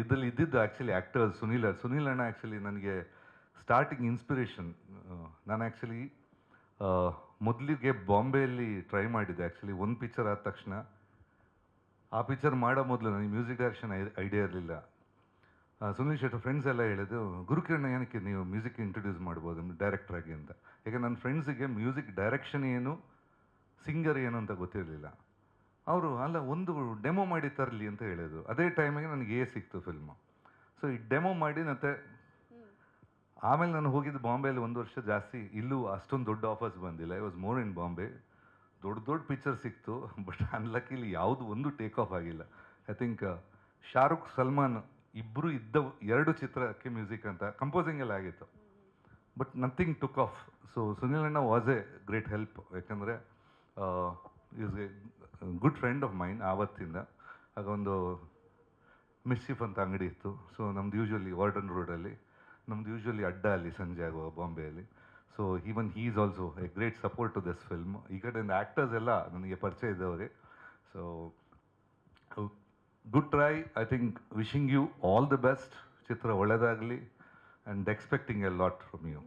ಇದ್ರಲ್ಲಿ ಇದ್ದಿದ್ದು actually actor Sunil Sunil ಅಣ್ಣ ಆ್ಯಕ್ಚುಲಿ ನನಗೆ ಸ್ಟಾರ್ಟಿಂಗ್ ಇನ್ಸ್ಪಿರೇಷನ್ ನಾನು ಆ್ಯಕ್ಚುಲಿ ಮೊದಲಿಗೆ ಬಾಂಬೆಯಲ್ಲಿ ಟ್ರೈ ಮಾಡಿದ್ದೆ. ಆ್ಯಕ್ಚುಲಿ ಒಂದು ಪಿಕ್ಚರ್ ಆದ ತಕ್ಷಣ ಆ ಪಿಕ್ಚರ್ ಮಾಡೋ ಮೊದಲು ನನಗೆ ಮ್ಯೂಸಿಕ್ ಡೈರೆಕ್ಷನ್ ಐಡಿಯಾ ಇರಲಿಲ್ಲ. ಸುನೀಲ್ ಶೆಟ್ಟರ್ ಫ್ರೆಂಡ್ಸ್ ಎಲ್ಲ ಹೇಳಿದ್ದು ಗುರುಕಿರಣ ಏನಕ್ಕೆ ನೀವು ಮ್ಯೂಸಿಕ್ ಇಂಟ್ರೊಡ್ಯೂಸ್ ಮಾಡ್ಬೋದು ಡೈರೆಕ್ಟರ್ ಆಗಿ? ಅಂತ. ಯಾಕೆ ನನ್ನ ಫ್ರೆಂಡ್ಸಿಗೆ ಮ್ಯೂಸಿಕ್ ಡೈರೆಕ್ಷನ್ ಏನು ಸಿಂಗರ್ ಏನು ಅಂತ ಗೊತ್ತಿರಲಿಲ್ಲ. ಅವರು ಅಲ್ಲ, ಒಂದು ಡೆಮೋ ಮಾಡಿ ತರಲಿ ಅಂತ ಹೇಳಿದರು ಅದೇ ಟೈಮಿಗೆ ನನಗೆ ಏ ಸಿಕ್ತು ಫಿಲ್ಮು ಸೊ ಈ ಡೆಮೋ ಮಾಡಿ ಮತ್ತೆ ಆಮೇಲೆ ನಾನು ಹೋಗಿದ್ದು ಬಾಂಬೆಯಲ್ಲಿ ಒಂದು ವರ್ಷ ಜಾಸ್ತಿ. ಇಲ್ಲೂ ಅಷ್ಟೊಂದು ದೊಡ್ಡ ಆಫರ್ಸ್ ಬಂದಿಲ್ಲ. I was more in Bombay ದೊಡ್ಡ ದೊಡ್ಡ ಪಿಕ್ಚರ್ ಸಿಕ್ತು ಬಟ್ ಅನ್ಲಕ್ಕಿಲಿ ಯಾವುದು ಒಂದು ಟೇಕ್ ಆಫ್ ಆಗಿಲ್ಲ. ಐ ಥಿಂಕ್ ಶಾರುಖ್ ಸಲ್ಮಾನ್ ಇಬ್ಬರು ಇದ್ದ ಎರಡು ಚಿತ್ರಕ್ಕೆ ಮ್ಯೂಸಿಕ್ ಅಂತ ಕಂಪೋಸಿಂಗ್ ಎಲ್ಲ ಆಗಿತ್ತು. But nothing took off so Sunil ಅಣ್ಣ ವಾಸ್ ಎ ಗ್ರೇಟ್ ಹೆಲ್ಪ್ ಯಾಕಂದರೆ is a good friend of mine ಆವತ್ತಿಂದ. ಆಗ ಒಂದು ಮಿಸ್ಚಿಫ್ ಅಂತ ಅಂಗಡಿ ಇತ್ತು. ಸೊ ನಮ್ದು ಯೂಶ್ವಲಿ ವಾರ್ಡನ್ ರೋಡಲ್ಲಿ ನಮ್ದು ಯೂಶ್ವಲಿ ಅಡ್ಡ ಅಲ್ಲಿ ಸಂಜೆ ಆಗುವ ಬಾಂಬೆಯಲ್ಲಿ so even he is also a great support to this film ಈ ಕಡೆಯಿಂದ ಆ್ಯಕ್ಟರ್ಸ್ ಎಲ್ಲ ನನಗೆ ಪರಿಚಯ ಇದ್ದವರೇ. So good try I think wishing you all the best ಚಿತ್ರ ಒಳ್ಳೆಯದಾಗಲಿ and expecting a lot from you